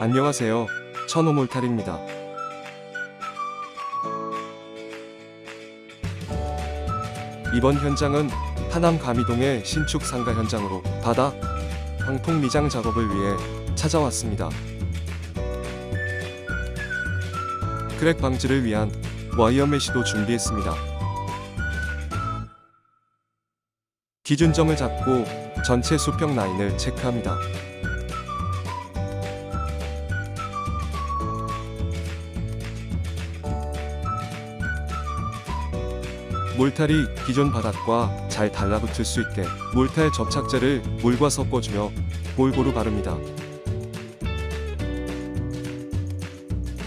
안녕하세요. 천호몰탈입니다. 이번 현장은 하남 가미동의 신축 상가 현장으로 바닥 방통 미장 작업을 위해 찾아왔습니다. 크랙 방지를 위한 와이어 메시도 준비했습니다. 기준점을 잡고 전체 수평 라인을 체크합니다. 몰탈이 기존 바닥과 잘 달라붙을 수 있게 몰탈 접착제를 물과 섞어주며 골고루 바릅니다.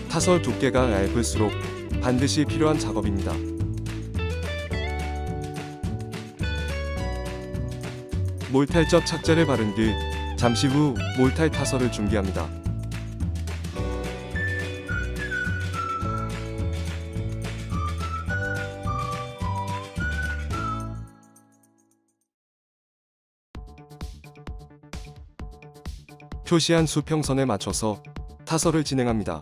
타설 두께가 얇을수록 반드시 필요한 작업입니다. 몰탈 접착제를 바른 뒤 잠시 후 몰탈 타설을 준비합니다. 표시한 수평선에 맞춰서 타설을 진행합니다.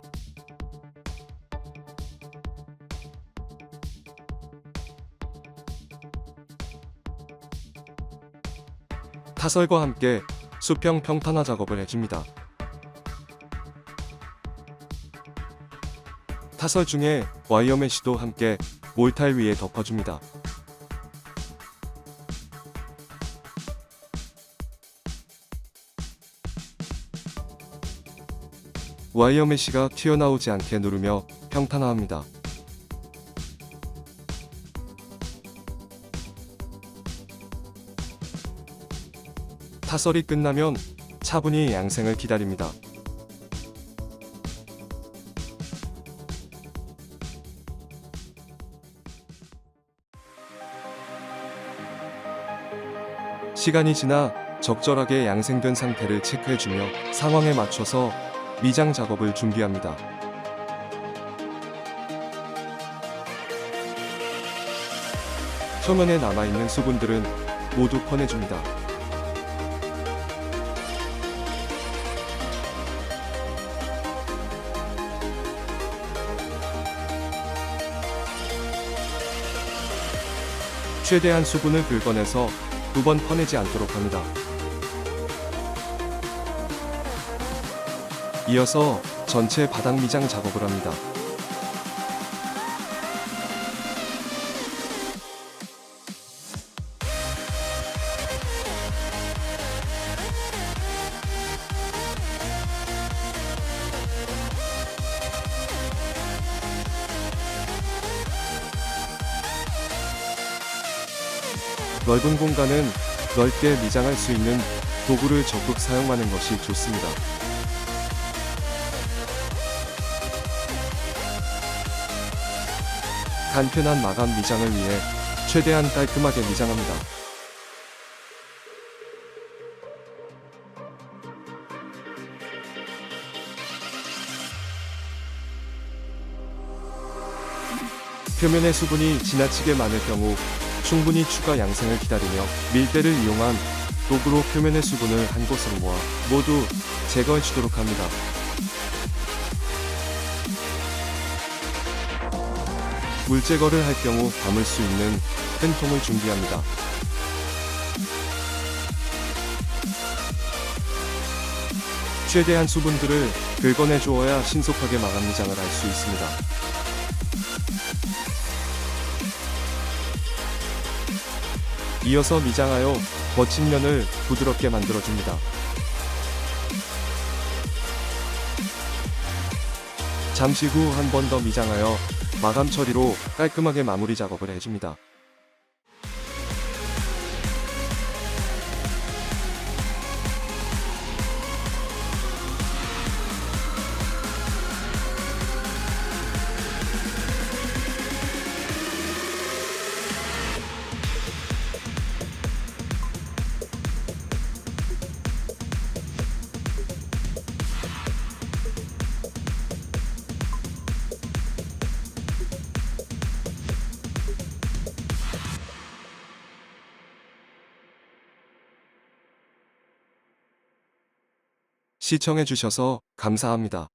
타설과 함께 수평 평탄화 작업을 해줍니다. 타설 중에 와이어 메쉬도 함께 몰탈 위에 덮어줍니다. 와이어 메쉬가 튀어나오지 않게 누르며 평탄화합니다. 타설이 끝나면 차분히 양생을 기다립니다. 시간이 지나 적절하게 양생된 상태를 체크해주며 상황에 맞춰서 미장 작업을 준비합니다. 표면에 남아있는 수분들은 모두 퍼내줍니다. 최대한 수분을 긁어내서 두 번 퍼내지 않도록 합니다. 이어서 전체 바닥 미장 작업을 합니다. 넓은 공간은 넓게 미장할 수 있는 도구를 적극 사용하는 것이 좋습니다. 간편한 마감 미장을 위해 최대한 깔끔하게 미장합니다. 표면의 수분이 지나치게 많을 경우 충분히 추가 양생을 기다리며 밀대를 이용한 도구로 표면의 수분을 한 곳으로 모아 모두 제거해 주도록 합니다. 물 제거를 할 경우 담을 수 있는 큰 통을 준비합니다. 최대한 수분들을 긁어내 주어야 신속하게 마감 미장을 할 수 있습니다. 이어서 미장하여 거친 면을 부드럽게 만들어줍니다. 잠시 후 한 번 더 미장하여 마감 처리로 깔끔하게 마무리 작업을 해줍니다. 시청해주셔서 감사합니다.